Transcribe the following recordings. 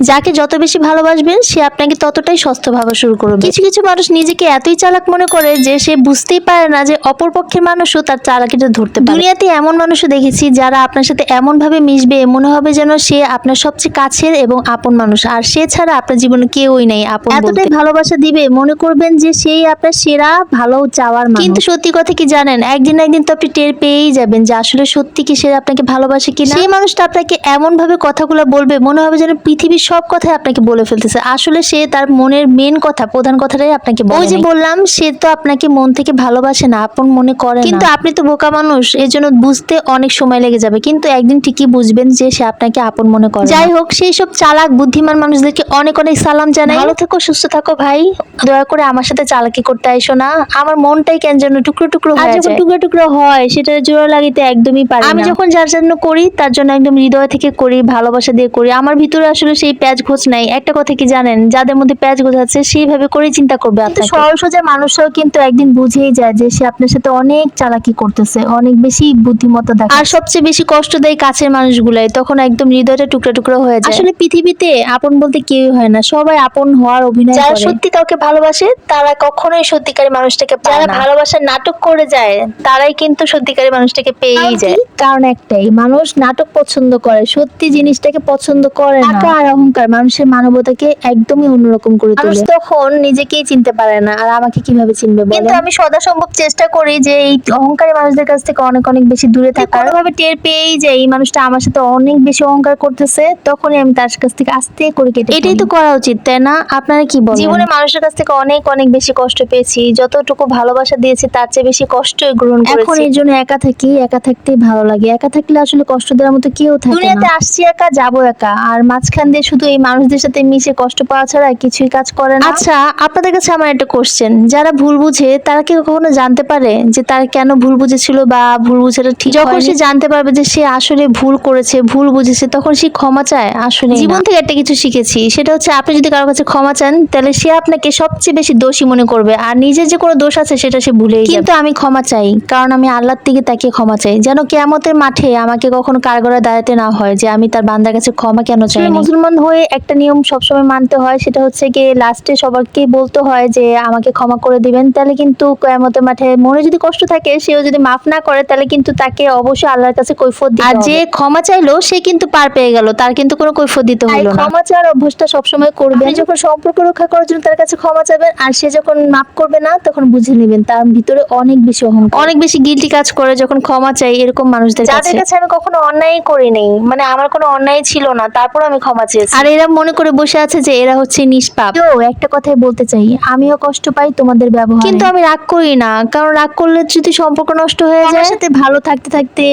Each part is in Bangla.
যাকে যত বেশি ভালোবাসবেন সে আপনাকে ততটাই সস্তা ভাবা শুরু করবে। কিছু কিছু মানুষ নিজেকে এতই চালাক মনে করে যে সে বুঝতেই পারে না যে অপর পক্ষের মানুষও তার চালাকিটা ধরতে পারে। দুনিয়াতে এমন মানুষও দেখেছি যারা আপনার সাথে এমন ভাবে মিশবে মনে হবে যেন সে আপনার সবচেয়ে কাছের এবং আপন মানুষ। আর সে ছাড়া আপনার জীবনে কেউই নেই আপন এতটাই ভালোবাসা দিবে মনে করবেন যে সেই আপনার সেরা ভালো চাওয়ার মানুষ। কিন্তু সত্যি কথা কি জানেন? একদিন একদিন তো আপনি টের পেয়েই যাবেন যে আসলে সত্যি কি সে আপনাকে ভালোবাসে কিনা। সেই মানুষটা আপনাকে এমন ভাবে কথাগুলো বলবে মনে হবে যেন পৃথিবীর সব কথাই আপনাকে বলে ফেলতেছে। আসলে সে তার মনের মেন কথা প্রধান কথাটাই আপনাকে বলে ওই যে বললাম সে তো আপনাকে মন থেকে ভালোবাসে না আপন মনে করে কিন্তু আপনি তো বোকা মানুষ এর জন্য বুঝতে অনেক সময় লেগে যাবে। কিন্তু একদিন ঠিকই বুঝবেন যে সে আপনাকে আপন মনে করে যাই হোক সেই সব চালাক বুদ্ধিমান মানুষদেরকে অনেক অনেক সালাম জানাই। ভালো থেকো সুস্থ থাকো ভাই। দয়া করে আমার সাথে চালাকি করতে আইসো না। আমার মনটাই কেন যেন টুকরো টুকরো হয়ে যায়। টুকরো টুকরো হয় সেটা জোড়া লাগিতে একদমই পারি আমি যখন যার জন্য করি তার জন্য একদম হৃদয় থেকে করি ভালোবাসা দিয়ে করি। আমার ভিতরে আসলে সেই প্যাচ ঘোষ নাই। একটা কথা কি জানেন? যাদের মধ্যে প্যাচ ঘোষ আছে সেইভাবে করে চিন্তা করবে আপনার সরল সোজা মানুষরাও কিন্তু একদিন বুঝেই যায় যে সে আপনার সাথে অনেক চালাকি করতেছে অনেক বেশি বুদ্ধিমত্তা দেখায় আর সবচেয়ে বেশি কষ্ট দেয় কাছের মানুষগুলাই তখন একদম হৃদয়টা টুকরা টুকরা হয়ে যায়। আসলে পৃথিবীতে আপন বলতে কেউই হয় না সবাই আপন হওয়ার অভিনয় যারা সত্যি কাউকে ভালোবাসে তারা কখনোই সত্যিকারী মানুষটাকে পায় যারা ভালোবাসার নাটক করে যায় তারাই কিন্তু সত্যিকারী মানুষটাকে পেয়েই যায়। কারণ একটাই মানুষ নাটক পছন্দ করে সত্যি জিনিসটাকে পছন্দ করে না। অহংকার মানুষের মানবতাকে একদমই অন্যরকম করে তোলে। তখন নিজেকেই চিনতে পারে না। আর আমাকে কীভাবে চিনবে কিন্তু আমি সদা সম্ভব চেষ্টা করি যে এই অহংকারী মানুষদের কাছ থেকে অনেক অনেক বেশি দূরে থাকার। ভাবে টের পেয়েই যে এই মানুষটা আমার সাথে অনেক বেশি অহংকার করতেছে তখনই আমি তার কাছ থেকে আস্তে করে কেটে এটাই তো করা উচিত তাই না? আপনারা কি বলেন? জীবনে মানুষের কাছ থেকে অনেক অনেক বেশি কষ্ট পেয়েছি। যতটুকু ভালোবাসা দিয়েছি তার চেয়ে বেশি কষ্ট গ্রহণ করেছি। এখন এই জন্য একা থাকি একা থাকতেই ভালো লাগে। একা থাকলে আসলে কষ্ট দেওয়ার মতো কেউ থাকে না। দুনিয়াতে আসছি একা যাব একা। আর মাঝখান দিয়ে শুধু এই মানুষদের সাথে মিশে কষ্ট পাওয়া ছাড়া কিছুই কাজ করে না? আচ্ছা আপনাদের কাছে আমার একটা কোশ্চেন যারা ভুল বুঝে তারা কি কখনো জানতে পারে যে তার কেন ভুল বুঝেছিল বা ভুল বুঝাটা ঠিক যখন সে জানতে পারবে যে সে আসলে ভুল করেছে ভুল বুঝেছে তখন সে ক্ষমা চায় আসলে জীবন থেকে একটা কিছু শিখেছি। সেটা হচ্ছে আপনি যদি কারোর কাছে ক্ষমা চান তাহলে সে আপনাকে সবচেয়ে বেশি দোষী মনে করবে। আর নিজের যে কোনো দোষ আছে সেটা সে ভুলেই যাবে। কিন্তু আমি ক্ষমা চাই কারণ আমি আল্লাহর দিকে তাকে ক্ষমা চাই। যেন কেয়ামতের মাঠে আমাকে কখনো কারগড়ে দাঁড়াতে না হয় যে আমি তার বান্দার কাছে ক্ষমা কেন চাই মুসলমান হয়ে একটা নিয়ম সবসময় মানতে হয় সেটা হচ্ছে কি লাস্টে সবাইকে বলতে হয় যে আমাকে ক্ষমা করে দিবেন। তাহলে কিন্তু কেয়ামতের মাঠে মনে যদি কষ্ট থাকে সেও যদি মাফ না করে তাহলে কিন্তু তাকে অবশ্যই আল্লাহর কাছে কৈফত দিতে আর যে ক্ষমা চাইলো সে কিন্তু পার পেয়ে গেল। তার কিন্তু কোনো কৈফত দিতে হলো না। ক্ষমা চাওয়ার অভ্যাসটা সবসময় করবেন। যখন সম্পর্ক রক্ষা করার জন্য তার কাছে ক্ষমা চাইবেন আর সে যখন মাফ করবে না তখন বুঝে নেবেন তার ভিতরে অনেক বেশি অহংকার। অনেক বেশি গিলটি কাজ করে যখন ক্ষমা চাই এরকম মানুষদের কাছে যাদের কাছে। আমি কখনো অন্যায় করি নাই মানে আমার কোনো অন্যায় ছিল না তারপর আমি ক্ষমা চেয়েছি আর এরা মনে করে বসে আছে যে এরা হচ্ছে নিষ্পাপ। তো একটা কথাই বলতে চাই আমিও কষ্ট পাই তোমাদের ব্যবহার। কিন্তু আমি রাগ করি না কারণ রাগ করলে যদি সম্পর্ক নষ্ট হয়ে যায় সাথে ভালো থাকতে থাকতে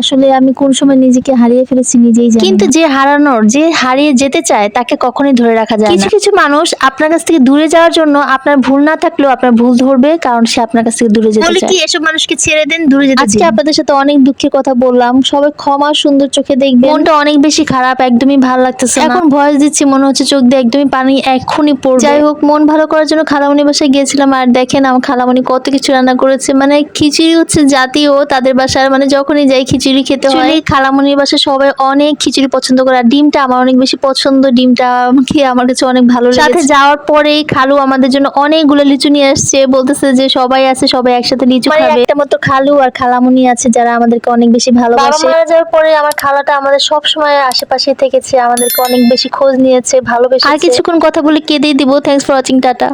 আসলে আমি কোন সময় নিজেকে হারিয়ে ফেলেছি নিজেই জানি কিন্তু যে হারানোর যে হারিয়ে যেতে চায় তাকে কখনোই ধরে রাখা যায় না। কিছু কিছু মানুষ আপনার কাছ থেকে দূরে যাওয়ার জন্য আপনার ভুল না থাকলেও আপনার ভুল ধরবে কারণ সে আপনার কাছ থেকে দূরে যেতে চায়। কি এসব মানুষকে ছেড়ে দেন দূরে যেতে আজকে আপনাদের সাথে অনেক দুঃখের কথা বললাম সবাই ক্ষমা সুন্দর চোখে দেখবেন। মনটা অনেক বেশি খারাপ একদমই ভালো লাগতেছে না। ভয়েস দিচ্ছি মনে হচ্ছে চোখ দিয়ে একদমই পানি এক্ষুনি পড়বে। যাই হোক মন ভালো করার জন্য খালামণি বাসায় গিয়েছিলাম আর দেখেন আমার খালামণি কত কিছু রান্না করেছে। মানে খিচুড়ি হচ্ছে জাতীয় তাদের বাসার মানে যখনই যাই খিচুড়ি খেতে হয়। খালামণির বাসায় সবাই অনেক খিচুড়ি পছন্দ করে আর ডিমটা আমার অনেক বেশি পছন্দ। ডিমটা খেয়ে আমার কাছে অনেক ভালো লাগে সাথে যাওয়ার পরেই খালু আমাদের জন্য অনেকগুলো লিচু নিয়ে আসছে বলতেছে যে সবাই আছে সবাই একসাথে লিচু খাবে। একটা মতো খালু আর খালামণি আছে যারা আমাদেরকে অনেক বেশি ভালোবাসে। মারা যাওয়ার পরে আমার খালাটা আমাদের সব সময় আশেপাশে থেকেছে আমাদেরকে অনেক বেশি খোঁজ নিয়েছে ভালোবেসে আর কিছুক্ষণ কথা বলে কেঁদেই দিব। Thanks for watching tata.